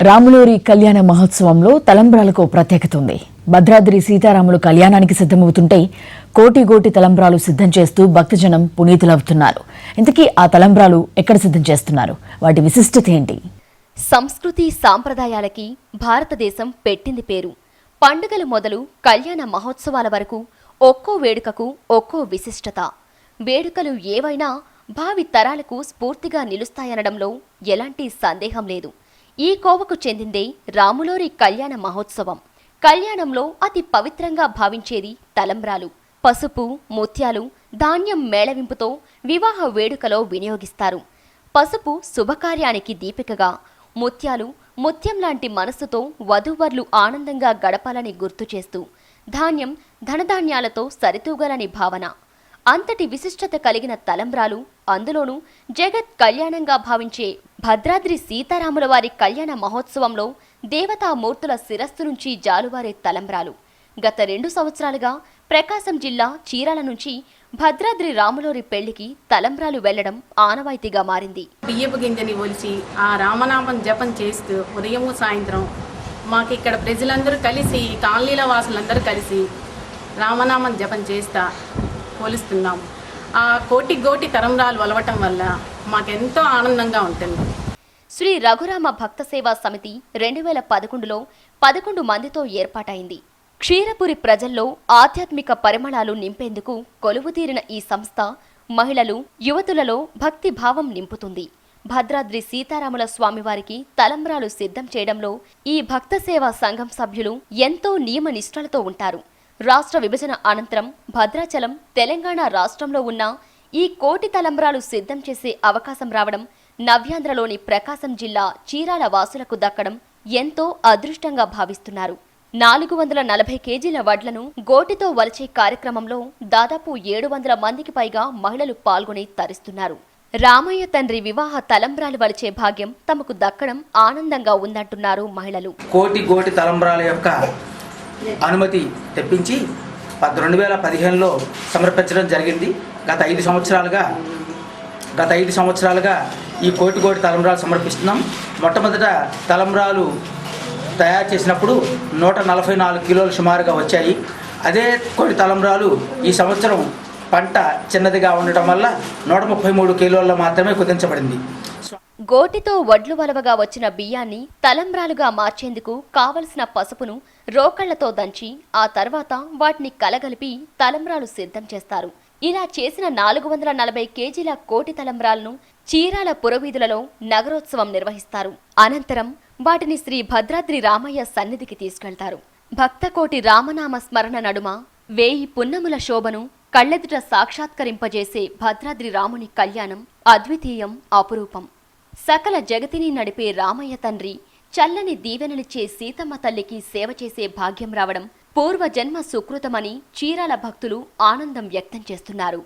రాములూరి కళ్యాణ మహోత్సవంలో తలంబ్రాలకు ప్రత్యేకత ఉంది. భద్రాద్రి సీతారాములు కళ్యాణానికి సిద్ధమవుతుంటే కోటి కోటి తలంబ్రాలు సిద్ధం చేస్తూ భక్తజనం పునీతులవుతున్నారు. ఇంతకీ ఆ తలంబ్రాలు ఎక్కడ సిద్ధం చేస్తున్నారు? వాటి విశిష్టత ఏంటి? సంస్కృతి సాంప్రదాయాలకి భారతదేశం పెట్టింది పేరు. పండుగలు మొదలు కళ్యాణ మహోత్సవాల వరకు ఒక్కో వేడుకకు ఒక్కో విశిష్టత. వేడుకలు ఏవైనా భావి తరాలకు స్ఫూర్తిగా నిలుస్తాయనడంలో ఎలాంటి సందేహం లేదు. ఈ కోవకు చెందిందే రాములోరి కళ్యాణ మహోత్సవం. కళ్యాణంలో అతి పవిత్రంగా భావించేది తలంబ్రాలు. పసుపు ముత్యాలు ధాన్యం మేళవింపుతో వివాహ వేడుకలో వినియోగిస్తారు. పసుపు శుభకార్యానికి దీపికగా ముత్యాలు ముత్యం లాంటి మనస్సుతో వధూవర్లు ఆనందంగా గడపాలని గుర్తు చేస్తూ ధాన్యం ధనధాన్యాలతో సరితూగలని భావన. అంతటి విశిష్టత కలిగిన తలంబ్రాలు అందులోనూ జగత్ కళ్యాణంగా భావించే భద్రాద్రి సీతారాముల వారి కళ్యాణ మహోత్సవంలో దేవతామూర్తుల శిరస్సు నుంచి జాలువారే తలంబ్రాలు. గత రెండు సంవత్సరాలుగా ప్రకాశం జిల్లా చీరాల నుంచి భద్రాద్రి రాములోరి పెళ్ళికి తలంబ్రాలు వెళ్ళడం ఆనవాయితీగా మారింది. బియ్యపు గింజని ఒలిచి ఆ రామనామం జపం చేస్తూ ఉదయము సాయంత్రం మాకు ఇక్కడ ప్రజలందరూ కలిసి ఈ కాలనీల వాసులందరూ కలిసి రామనామం జపం చేస్తా పోలుస్తున్నాము ఆ కోటి గోటి తరంరాలు వలవటం వల్ల మాకెంతో ఆనందంగా ఉంటుంది. శ్రీ రఘురామ భక్త సేవా సమితి రెండు వేల పదకొండులో పదకొండు మందితో ఏర్పాటైంది. క్షీరపురి ప్రజల్లో ఆధ్యాత్మిక పరిమళాలు నింపేందుకు కొలువుతీరిన ఈ సంస్థ మహిళలు యువతులలో భక్తి భావం నింపుతుంది. భద్రాద్రి సీతారాముల స్వామివారికి తలంబ్రాలు సిద్ధం చేయడంలో ఈ భక్త సేవా సంఘం సభ్యులు ఎంతో నియమ నిష్ఠలతో ఉంటారు. రాష్ట్ర విభజన అనంతరం భద్రాచలం తెలంగాణ రాష్ట్రంలో ఉన్న ఈ కోటి తలంబ్రాలు సిద్ధం చేసే అవకాశం రావడం నవ్యాంధ్రలోని ప్రకాశం జిల్లా చీరాల వాసులకు దక్కడం ఎంతో అదృష్టంగా భావిస్తున్నారు. నాలుగు వందల నలభై కేజీల వడ్లను గోటితో వలిచే కార్యక్రమంలో దాదాపు ఏడు వందల మందికి పైగా మహిళలు పాల్గొని తరిస్తున్నారు. రామయ్య తండ్రి వివాహ తలంబ్రాలు వలిచే భాగ్యం తమకు దక్కడం ఆనందంగా ఉందంటున్నారు మహిళలు. కోటి గోటి తలంబ్రాల యొక్క అనుమతి తెప్పించి పద్ రెండు వేల పదిహేనులో సమర్పించడం జరిగింది. గత ఐదు సంవత్సరాలుగా గత ఐదు సంవత్సరాలుగా ఈ కోటి కోటి తలంబరాలు సమర్పిస్తున్నాం. మొట్టమొదట తలంబరాలు తయారు చేసినప్పుడు నూట నలభై నాలుగు కిలోలు సుమారుగా వచ్చాయి. అదే కోటి తలంబరాలు ఈ సంవత్సరం పంట చిన్నదిగా ఉండటం వల్ల నూట ముప్పై మూడు కిలోల్లో మాత్రమే కుదించబడింది. గోటితో వడ్లు వలవగా వచ్చిన బియ్యాన్ని తలంబ్రాలుగా మార్చేందుకు కావలసిన పసుపును రోకళ్ళతో దంచి ఆ తర్వాత వాటిని కలగలిపి తలంబ్రాలు సిద్ధం చేస్తారు. ఇలా చేసిన నాలుగు వందల నలభై కేజీల కోటి తలంబ్రాలను చీరాల పురవీధులలో నగరోత్సవం నిర్వహిస్తారు. అనంతరం వాటిని శ్రీ భద్రాద్రి రామయ్య సన్నిధికి తీసుకెళ్తారు. భక్తకోటి రామనామ స్మరణ నడుమ వేయి పున్నముల శోభను కళ్ళెదుట సాక్షాత్కరింపజేసే భద్రాద్రి రాముని కళ్యాణం అద్వితీయం అపురూపం. సకల జగతిని నడిపే రామయ్య తండ్రి చల్లని దీవెనలిచ్చే సీతమ్మ తల్లికి సేవ చేసే భాగ్యం రావడం పూర్వజన్మ సుకృతమని చీరాల భక్తులు ఆనందం వ్యక్తం చేస్తున్నారు.